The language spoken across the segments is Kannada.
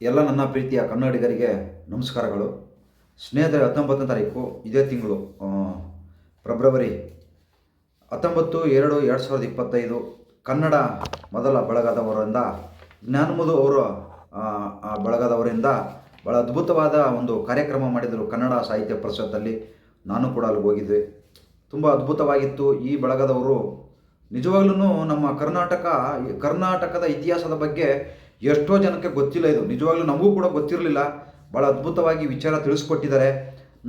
ಎಲ್ಲ ನನ್ನ ಪ್ರೀತಿಯ ಕನ್ನಡಿಗರಿಗೆ ನಮಸ್ಕಾರಗಳು. ಸ್ನೇಹಿತರೆ ಹತ್ತೊಂಬತ್ತನೇ ತಾರೀಕು ಇದೇ ತಿಂಗಳು ಫೆಬ್ರವರಿ ಹತ್ತೊಂಬತ್ತು ಎರಡು ಎರಡು ಸಾವಿರದ ಇಪ್ಪತ್ತೈದು ಕನ್ನಡ ಮೊದಲ ಬಳಗದವರಿಂದ ಜ್ಞಾನಮಧು ಅವರು ಆ, ಬಳಗದವರಿಂದ ಭಾಳ ಅದ್ಭುತವಾದ ಒಂದು ಕಾರ್ಯಕ್ರಮ ಮಾಡಿದರು ಕನ್ನಡ ಸಾಹಿತ್ಯ ಪರಿಷತ್ತಲ್ಲಿ. ನಾನು ಕೂಡ ಅಲ್ಲಿ ಹೋಗಿದ್ದೆ. ತುಂಬ ಅದ್ಭುತವಾಗಿತ್ತು. ಈ ಬಳಗದವರು ನಿಜವಾಗ್ಲೂ ನಮ್ಮ ಕರ್ನಾಟಕ ಕರ್ನಾಟಕದ ಇತಿಹಾಸದ ಬಗ್ಗೆ ಎಷ್ಟೋ ಜನಕ್ಕೆ ಗೊತ್ತಿಲ್ಲ ಇದು. ನಿಜವಾಗ್ಲೂ ನಮಗೂ ಕೂಡ ಗೊತ್ತಿರಲಿಲ್ಲ. ಭಾಳ ಅದ್ಭುತವಾಗಿ ವಿಚಾರ ತಿಳಿಸ್ಕೊಟ್ಟಿದ್ದಾರೆ.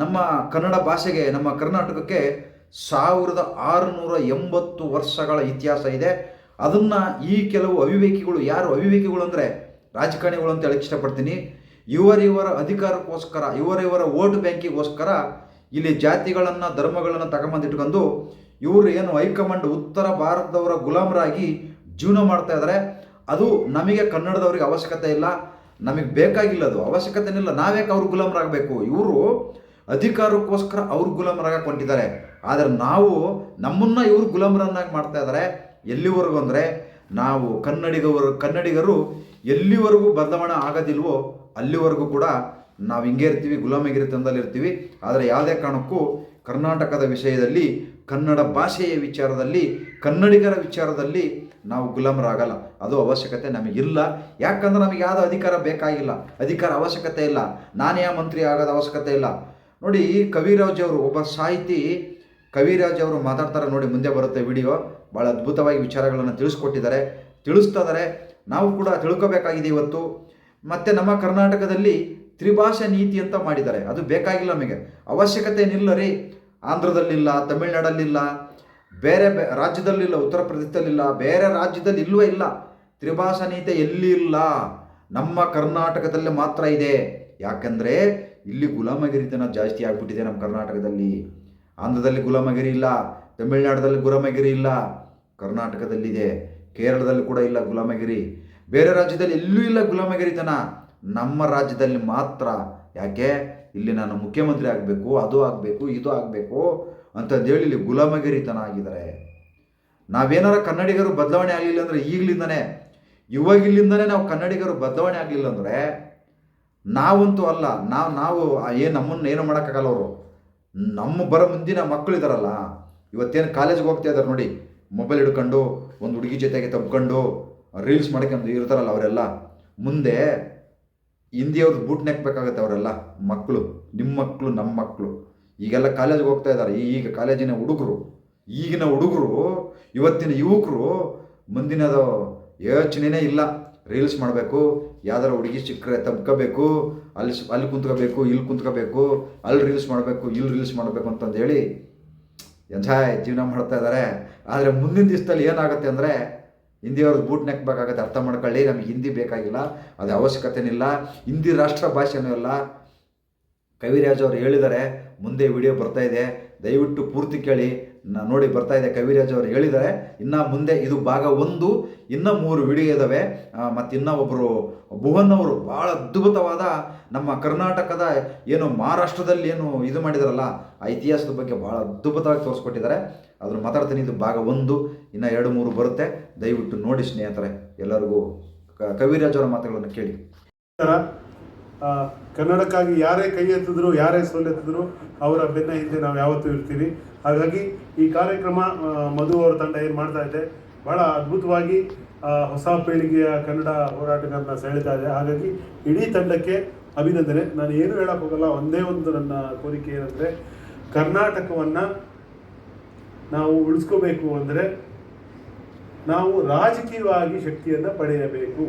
ನಮ್ಮ ಕನ್ನಡ ಭಾಷೆಗೆ, ನಮ್ಮ ಕರ್ನಾಟಕಕ್ಕೆ ಸಾವಿರದ ಆರುನೂರ ಎಂಬತ್ತು ವರ್ಷಗಳ ಇತಿಹಾಸ ಇದೆ. ಅದನ್ನು ಈ ಕೆಲವು ಅವಿವೇಕಿಗಳು, ಯಾರು ಅವಿವೇಕಿಗಳು ಅಂದರೆ ರಾಜಕಾರಣಿಗಳು ಅಂತ ಹೇಳಕ್ಕೆ ಇಷ್ಟಪಡ್ತೀನಿ. ಇವರಿವರ ಅಧಿಕಾರಕ್ಕೋಸ್ಕರ ಇವರಿವರ ವೋಟ್ ಬ್ಯಾಂಕಿಗೋಸ್ಕರ ಇಲ್ಲಿ ಜಾತಿಗಳನ್ನು, ಧರ್ಮಗಳನ್ನು ತಗೊಂಬಂದಿಟ್ಕೊಂಡು ಇವರು ಏನು ಹೈಕಮಾಂಡ್ ಉತ್ತರ ಭಾರತದವರ ಗುಲಾಮರಾಗಿ ಜೀವನ ಮಾಡ್ತಾ ಇದ್ದಾರೆ. ಅದು ನಮಗೆ ಕನ್ನಡದವ್ರಿಗೆ ಅವಶ್ಯಕತೆ ಇಲ್ಲ, ನಮಗೆ ಬೇಕಾಗಿಲ್ಲ ಅದು. ಅವಶ್ಯಕತೆ ಇಲ್ಲ. ನಾವ್ಯಾಕೆ ಅವ್ರ ಗುಲಾಮರಾಗಬೇಕು? ಇವರು ಅಧಿಕಾರಕ್ಕೋಸ್ಕರ ಅವ್ರ ಗುಲಾಮರಾಗಕ್ಕೆ ಹೊಂಟಿದ್ದಾರೆ. ಆದರೆ ನಾವು ನಮ್ಮನ್ನ ಇವರು ಗುಲಾಮರನ್ನಾಗಿ ಮಾಡ್ತಾ ಇದ್ದಾರೆ ಎಲ್ಲಿವರೆಗೂ ಅಂದರೆ ನಾವು ಕನ್ನಡಿಗವರು, ಕನ್ನಡಿಗರು ಎಲ್ಲಿವರೆಗೂ ಬದಲಾವಣೆ ಆಗೋದಿಲ್ವೋ ಅಲ್ಲಿವರೆಗೂ ಕೂಡ ನಾವು ಹಿಂಗೆ ಇರ್ತೀವಿ ಗುಲಾಮಗಿರಿ ತಂದಲ್ಲಿ ಇರ್ತೀವಿ. ಆದರೆ ಯಾವುದೇ ಕಾರಣಕ್ಕೂ ಕರ್ನಾಟಕದ ವಿಷಯದಲ್ಲಿ ಕನ್ನಡ ಭಾಷೆಯ ವಿಚಾರದಲ್ಲಿ, ಕನ್ನಡಿಗರ ವಿಚಾರದಲ್ಲಿ ನಾವು ಗುಲಾಮರಾಗಲ್ಲ. ಅದು ಅವಶ್ಯಕತೆ ನಮಗಿಲ್ಲ ಯಾಕಂದ್ರೆ ನಮಗೆ ಯಾವುದೋ ಅಧಿಕಾರ ಬೇಕಾಗಿಲ್ಲ. ಅಧಿಕಾರ ಅವಶ್ಯಕತೆ ಇಲ್ಲ. ನಾನೇ ಮಂತ್ರಿ ಆಗೋದು ಅವಶ್ಯಕತೆ ಇಲ್ಲ. ನೋಡಿ, ಕವಿರಾಜ್ ಅವರು, ಒಬ್ಬ ಸಾಹಿತಿ, ಕವಿರಾಜ್ ಅವರು ಮಾತಾಡ್ತಾರೆ ನೋಡಿ, ಮುಂದೆ ಬರುತ್ತೆ ವಿಡಿಯೋ. ಭಾಳ ಅದ್ಭುತವಾಗಿ ವಿಚಾರಗಳನ್ನು ತಿಳಿಸ್ಕೊಟ್ಟಿದ್ದಾರೆ. ತಿಳಿಸ್ತಾ ನಾವು ಕೂಡ ತಿಳ್ಕೊಬೇಕಾಗಿದೆ ಇವತ್ತು. ಮತ್ತು ನಮ್ಮ ಕರ್ನಾಟಕದಲ್ಲಿ ತ್ರಿಭಾಷಾ ನೀತಿ ಅಂತ ಮಾಡಿದ್ದಾರೆ. ಅದು ಬೇಕಾಗಿಲ್ಲ ನಮಗೆ. ಅವಶ್ಯಕತೆ ರೀ. ಆಂಧ್ರದಲ್ಲಿಲ್ಲ, ತಮಿಳ್ನಾಡಲ್ಲಿಲ್ಲ, ಬೇರೆ ಬೇ, ರಾಜ್ಯದಲ್ಲಿಲ್ಲ, ಉತ್ತರ ಪ್ರದೇಶದಲ್ಲಿಲ್ಲ, ಬೇರೆ ರಾಜ್ಯದಲ್ಲಿ ಇಲ್ಲವೇ ಇಲ್ಲ. ತ್ರಿಭಾಷಾ ನೀತಿ ಎಲ್ಲಿ ಇಲ್ಲ? ನಮ್ಮ ಕರ್ನಾಟಕದಲ್ಲಿ ಮಾತ್ರ ಇದೆ. ಯಾಕಂದರೆ ಇಲ್ಲಿ ಗುಲಾಮಗಿರಿತನ ಜಾಸ್ತಿ ಆಗಿಬಿಟ್ಟಿದೆ ನಮ್ಮ ಕರ್ನಾಟಕದಲ್ಲಿ. ಆಂಧ್ರದಲ್ಲಿ ಗುಲಾಮಗಿರಿ ಇಲ್ಲ, ತಮಿಳ್ನಾಡದಲ್ಲಿ ಗುಲಾಮಗಿರಿ ಇಲ್ಲ, ಕರ್ನಾಟಕದಲ್ಲಿದೆ. ಕೇರಳದಲ್ಲಿ ಕೂಡ ಇಲ್ಲ ಗುಲಾಮಗಿರಿ. ಬೇರೆ ರಾಜ್ಯದಲ್ಲಿ ಎಲ್ಲೂ ಇಲ್ಲ ಗುಲಾಮಗಿರಿತನ. ನಮ್ಮ ರಾಜ್ಯದಲ್ಲಿ ಮಾತ್ರ. ಯಾಕೆ? ಇಲ್ಲಿ ನಾನು ಮುಖ್ಯಮಂತ್ರಿ ಆಗಬೇಕು, ಅದು ಆಗಬೇಕು, ಇದು ಆಗಬೇಕು ಅಂತಂದೇಳಿ ಇಲ್ಲಿ ಗುಲಾಮಗಿರಿತನ ಆಗಿದ್ದಾರೆ. ನಾವೇನಾರ ಕನ್ನಡಿಗರು ಬದಲಾವಣೆ ಆಗಲಿಲ್ಲ ಅಂದರೆ ಈಗಲಿಂದನೇ ಇವಾಗಿಲ್ಲಿಂದನೇ ನಾವು ಕನ್ನಡಿಗರು ಬದಲಾವಣೆ ಆಗಲಿಲ್ಲ ಅಂದರೆ ನಾವಂತೂ ಅಲ್ಲ ನಾವು ನಾವು ಏನು ನಮ್ಮನ್ನು ಏನು ಮಾಡೋಕ್ಕಾಗಲ್ಲ ಅವರು. ನಮ್ಮ ಬರೋ ಮುಂದಿನ ಮಕ್ಕಳಿದಾರಲ್ಲ ಇವತ್ತೇನು ಕಾಲೇಜ್ಗೆ ಹೋಗ್ತಾ ಇದ್ದಾರೆ ನೋಡಿ ಮೊಬೈಲ್ ಹಿಡ್ಕೊಂಡು, ಒಂದು ಹುಡುಗಿ ಜೊತೆಗೆ ತಬ್ಕೊಂಡು ರೀಲ್ಸ್ ಮಾಡ್ಕೊಂಡು ಇರ್ತಾರಲ್ಲ ಅವರೆಲ್ಲ. ಮುಂದೆ ಹಿಂದಿಯವ್ರದ್ದು ಬೂಟ್ ನೆಕ್ಬೇಕಾಗತ್ತೆ ಅವರೆಲ್ಲ ಮಕ್ಕಳು ನಿಮ್ಮ ಮಕ್ಕಳು ನಮ್ಮ ಮಕ್ಕಳು ಈಗೆಲ್ಲ ಕಾಲೇಜ್ಗೆ ಹೋಗ್ತಾ ಇದ್ದಾರೆ ಈಗ ಕಾಲೇಜಿನ ಹುಡುಗರು, ಈಗಿನ ಹುಡುಗರು, ಇವತ್ತಿನ ಯುವಕರು, ಮುಂದಿನದು ಯೋಚನೆನೇ ಇಲ್ಲ. ರೀಲ್ಸ್ ಮಾಡಬೇಕು, ಯಾವ್ದಾರ ಹುಡುಗಿ ಸಿಕ್ಕರೆ ತಬ್ಕೋಬೇಕು, ಅಲ್ಲಿ ಅಲ್ಲಿ ಕುಂತ್ಕೋಬೇಕು, ಇಲ್ಲಿ ಕುಂತ್ಕೋಬೇಕು, ಅಲ್ಲಿ ರೀಲ್ಸ್ ಮಾಡಬೇಕು, ಇಲ್ಲಿ ರೀಲ್ಸ್ ಮಾಡಬೇಕು ಅಂತಂದು ಹೇಳಿ ಎಂಜಾಯ್ ಜೀವನ ಮಾಡ್ತಾ ಇದ್ದಾರೆ ಆದರೆ ಮುಂದಿನ ದಿವಸದಲ್ಲಿ ಏನಾಗುತ್ತೆ ಅಂದರೆ ಹಿಂದಿಯವ್ರದ್ದು ಬೂಟ್ ನೆಕ್ಬೇಕಾಗತ್ತೆ ಅರ್ಥ ಮಾಡ್ಕೊಳ್ಳಿ, ನಮಗೆ ಹಿಂದಿ ಬೇಕಾಗಿಲ್ಲ, ಅದು ಅವಶ್ಯಕತೆನಿಲ್ಲ. ಹಿಂದಿ ರಾಷ್ಟ್ರ ಭಾಷೆನೂ ಇಲ್ಲ ಕವಿರಾಜ್ ಅವರು ಹೇಳಿದ್ದಾರೆ ಮುಂದೆ ವಿಡಿಯೋ ಬರ್ತಾ ಇದೆ. ದಯವಿಟ್ಟು ಪೂರ್ತಿ ಕೇಳಿ. ನೋಡಿ ಬರ್ತಾ ಇದೆ ಕವಿರಾಜ್ ಅವರು ಹೇಳಿದ್ದಾರೆ. ಇನ್ನು ಮುಂದೆ ಇದು ಭಾಗ ಒಂದು, ಇನ್ನೂ ಮೂರು ವಿಡಿಯೋ ಇದ್ದಾವೆ ಮತ್ತು ಇನ್ನೂ ಒಬ್ಬರು ಭುವನ್ ಅವರು ಭಾಳ ಅದ್ಭುತವಾದ ನಮ್ಮ ಕರ್ನಾಟಕದ ಏನು ಮಹಾರಾಷ್ಟ್ರದಲ್ಲಿ ಏನು ಇದು ಮಾಡಿದಾರಲ್ಲ, ಆ ಇತಿಹಾಸದ ಬಗ್ಗೆ ಭಾಳ ಅದ್ಭುತವಾಗಿ ತೋರಿಸ್ಕೊಟ್ಟಿದ್ದಾರೆ. ಅದನ್ನು ಮಾತಾಡ್ತೀನಿ, ಇದು ಭಾಗ ಒಂದು, ಇನ್ನು ಎರಡು ಮೂರು ಬರುತ್ತೆ. ದಯವಿಟ್ಟು ನೋಡಿ ಸ್ನೇಹಿತರೆ, ಎಲ್ಲರಿಗೂ ಕವಿರಾಜ್ ಅವರ ಮಾತುಗಳನ್ನು ಕೇಳಿ. ಕನ್ನಡಕ್ಕಾಗಿ ಯಾರೇ ಕೈ ಎತ್ತಿದ್ರು, ಯಾರೇ ಸೋಲೆತ್ತಿದ್ರು ಅವರ ಬೆನ್ನ ಹಿಂದೆ ನಾವು ಯಾವತ್ತೂ ಇರ್ತೀವಿ. ಹಾಗಾಗಿ ಈ ಕಾರ್ಯಕ್ರಮ ಮಧು ಅವರ ತಂಡ ಏನು ಮಾಡ್ತಾ ಇದೆ, ಬಹಳ ಅದ್ಭುತವಾಗಿ ಹೊಸ ಪೀಳಿಗೆಯ ಕನ್ನಡ ಹೋರಾಟಗಾರನ ಸೆಳೆತಾ ಇದೆ. ಹಾಗಾಗಿ ಇಡೀ ತಂಡಕ್ಕೆ ಅಭಿನಂದನೆ. ನಾನು ಏನು ಹೇಳಕ್ ಹೋಗಲ್ಲ, ಒಂದೇ ಒಂದು ನನ್ನ ಕೋರಿಕೆ ಏನಂದರೆ, ಕರ್ನಾಟಕವನ್ನು ನಾವು ಉಳಿಸ್ಕೋಬೇಕು ಅಂದರೆ ನಾವು ರಾಜಕೀಯವಾಗಿ ಶಕ್ತಿಯನ್ನು ಪಡೆಯಬೇಕು.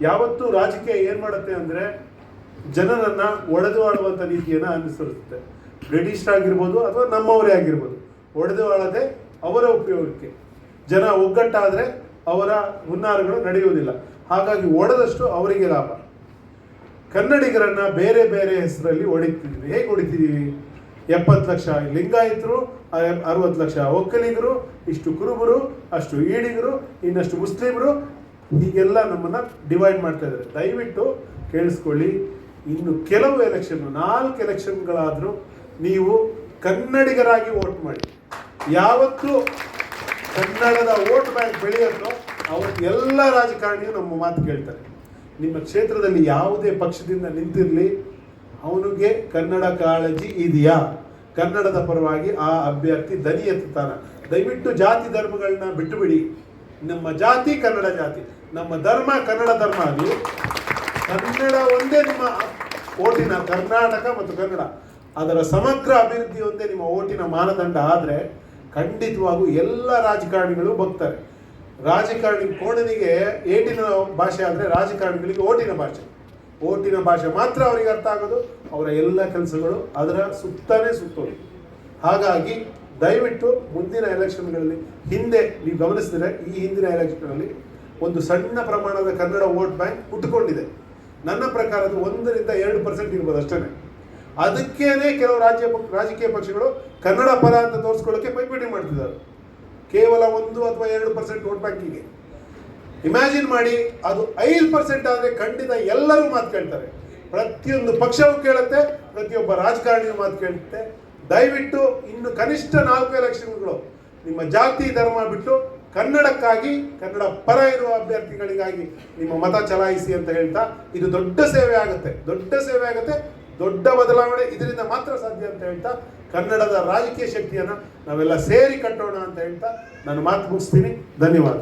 ಯಾವತ್ತು ರಾಜಕೀಯ ಏನು ಮಾಡುತ್ತೆ ಅಂದ್ರೆ ಜನರನ್ನ ಒಡೆದು ಆಳುವಂತ ರೀತಿಯನ್ನ ಅನುಸರಿಸುತ್ತೆ. ಬ್ರಿಟಿಷ್ ಆಗಿರ್ಬೋದು ಅಥವಾ ನಮ್ಮವರೇ ಆಗಿರ್ಬೋದು. ಒಡೆದು ಆಳದೆ ಅವರ ಉಪಯೋಗಕ್ಕೆ. ಜನ ಒಗ್ಗಟ್ಟಾದರೆ ಅವರ ಹುನ್ನಾರಗಳು ನಡೆಯುವುದಿಲ್ಲ. ಹಾಗಾಗಿ ಒಡೆದಷ್ಟು ಅವರಿಗೆ ಲಾಭ. ಕನ್ನಡಿಗರನ್ನ ಬೇರೆ ಬೇರೆ ಹೆಸರಲ್ಲಿ ಹೊಡಿತಿದ್ವಿ. ಹೇಗೆ ಹೊಡಿತಿದ್ದೀವಿ ಎಪ್ಪತ್ತು ಲಕ್ಷ ಲಿಂಗಾಯತರು, ಅರವತ್ತು ಲಕ್ಷ ಒಕ್ಕಲಿಗರು, ಇಷ್ಟು ಕುರುಬರು, ಅಷ್ಟು ಈಡಿಗರು, ಇನ್ನಷ್ಟು ಮುಸ್ಲಿಮರು ಹೀಗೆಲ್ಲ ನಮ್ಮನ್ನು ಡಿವೈಡ್ ಮಾಡ್ತಾ ಇದ್ದಾರೆ. ದಯವಿಟ್ಟು ಕೇಳಿಸ್ಕೊಳ್ಳಿ. ಇನ್ನು ಕೆಲವು ಎಲೆಕ್ಷನ್ ನಾಲ್ಕು ಎಲೆಕ್ಷನ್ಗಳಾದರೂ ನೀವು ಕನ್ನಡಿಗರಾಗಿ ವೋಟ್ ಮಾಡಿ. ಯಾವತ್ತೂ ಕನ್ನಡದ ವೋಟ್ ಬ್ಯಾಂಕ್ ಬೆಳೆಯುತ್ತೋ ಅವತ್ತು ಎಲ್ಲ ರಾಜಕಾರಣಿಯು ನಮ್ಮ ಮಾತು ಕೇಳ್ತಾರೆ. ನಿಮ್ಮ ಕ್ಷೇತ್ರದಲ್ಲಿ ಯಾವುದೇ ಪಕ್ಷದಿಂದ ನಿಂತಿರಲಿ, ಅವನಿಗೆ ಕನ್ನಡ ಕಾಳಜಿ ಇದೆಯಾ? ಕನ್ನಡದ ಪರವಾಗಿ ಆ ಅಭ್ಯರ್ಥಿ ದನಿ ಎತ್ತುತ್ತಾನ? ದಯವಿಟ್ಟು ಜಾತಿ ಧರ್ಮಗಳನ್ನ ಬಿಟ್ಟುಬಿಡಿ. ನಮ್ಮ ಜಾತಿ ಕನ್ನಡ ಜಾತಿ. ನಮ್ಮ ಧರ್ಮ, ಕನ್ನಡ ಧರ್ಮ ಅದು. ಕನ್ನಡ ಒಂದೇ ನಿಮ್ಮ ಓಟಿನ ಕರ್ನಾಟಕ ಮತ್ತು ಕನ್ನಡ. ಅದರ ಸಮಗ್ರ ಅಭಿವೃದ್ಧಿ ಒಂದೇ ನಿಮ್ಮ ಓಟಿನ ಮಾನದಂಡ. ಆದರೆ ಖಂಡಿತವಾಗೂ ಎಲ್ಲ ರಾಜಕಾರಣಿಗಳು ಬಗ್ತಾರೆ ರಾಜಕಾರಣಿ ಕೋಣನಿಗೆ ಏಟಿನ ಭಾಷೆ ಆದರೆ ರಾಜಕಾರಣಿಗಳಿಗೆ ಓಟಿನ ಭಾಷೆ. ಓಟಿನ ಭಾಷೆ ಮಾತ್ರ ಅವರಿಗೆ ಅರ್ಥ ಆಗೋದು, ಅವರ ಎಲ್ಲ ಕೆಲಸಗಳು ಅದರ ಸುತ್ತಾನೇ ಸುತ್ತೋದು. ಹಾಗಾಗಿ ದಯವಿಟ್ಟು ಮುಂದಿನ ಎಲೆಕ್ಷನ್ಗಳಲ್ಲಿ ಹಿಂದೆ ನೀವು ಗಮನಿಸಿದ್ರೆ ಈ ಹಿಂದಿನ ಎಲೆಕ್ಷನ್ಗಳಲ್ಲಿ ಒಂದು ಸಣ್ಣ ಪ್ರಮಾಣದ ಕನ್ನಡ ವೋಟ್ ಬ್ಯಾಂಕ್ ಹುಟ್ಟುಕೊಂಡಿದೆ ನನ್ನ ಪ್ರಕಾರ ಅದು ಒಂದರಿಂದ ಎರಡು ಪರ್ಸೆಂಟ್ ಇರ್ಬೋದು ಅಷ್ಟೇ ಅದಕ್ಕೇನೆ ಕೆಲವು ರಾಜ್ಯ ರಾಜಕೀಯ ಪಕ್ಷಗಳು ಕನ್ನಡ ಪರ ಅಂತ ತೋರಿಸ್ಕೊಳ್ಳೋಕೆ ಪೈಪೋಟಿ ಮಾಡ್ತಿದ್ದಾರೆ. ಕೇವಲ ಒಂದು ಅಥವಾ ಎರಡು ಪರ್ಸೆಂಟ್ ವೋಟ್ ಬ್ಯಾಂಕಿಗೆ. ಇಮ್ಯಾಜಿನ್ ಮಾಡಿ ಅದು ಐದು ಪರ್ಸೆಂಟ್ ಆದರೆ ಖಂಡಿತ ಎಲ್ಲರೂ ಮಾತು ಕೇಳ್ತಾರೆ. ಪ್ರತಿಯೊಂದು ಪಕ್ಷವೂ ಕೇಳುತ್ತೆ, ಪ್ರತಿಯೊಬ್ಬ ರಾಜಕಾರಣಿಯೂ ಮಾತು ಕೇಳುತ್ತೆ. ದಯವಿಟ್ಟು ಇನ್ನು ಕನಿಷ್ಠ ನಾಲ್ಕು ಎಲೆಕ್ಷನ್ಗಳು ನಿಮ್ಮ ಜಾತಿ, ಧರ್ಮ ಬಿಟ್ಟು ಕನ್ನಡಕ್ಕಾಗಿ ಕನ್ನಡ ಪರ ಇರುವ ಅಭ್ಯರ್ಥಿಗಳಿಗಾಗಿ ನಿಮ್ಮ ಮತ ಚಲಾಯಿಸಿ ಅಂತ ಹೇಳ್ತಾ ಇದು ದೊಡ್ಡ ಸೇವೆ ಆಗುತ್ತೆ. ದೊಡ್ಡ ಸೇವೆ ಆಗುತ್ತೆ. ದೊಡ್ಡ ಬದಲಾವಣೆ ಇದರಿಂದ ಮಾತ್ರ ಸಾಧ್ಯ ಅಂತ ಹೇಳ್ತಾ ಕನ್ನಡದ ರಾಜಕೀಯ ಶಕ್ತಿಯನ್ನು ನಾವೆಲ್ಲ ಸೇರಿ ಕಟ್ಟೋಣ ಅಂತ ಹೇಳ್ತಾ ನಾನು ಮಾತು ಮುಗಿಸ್ತೀನಿ. ಧನ್ಯವಾದ.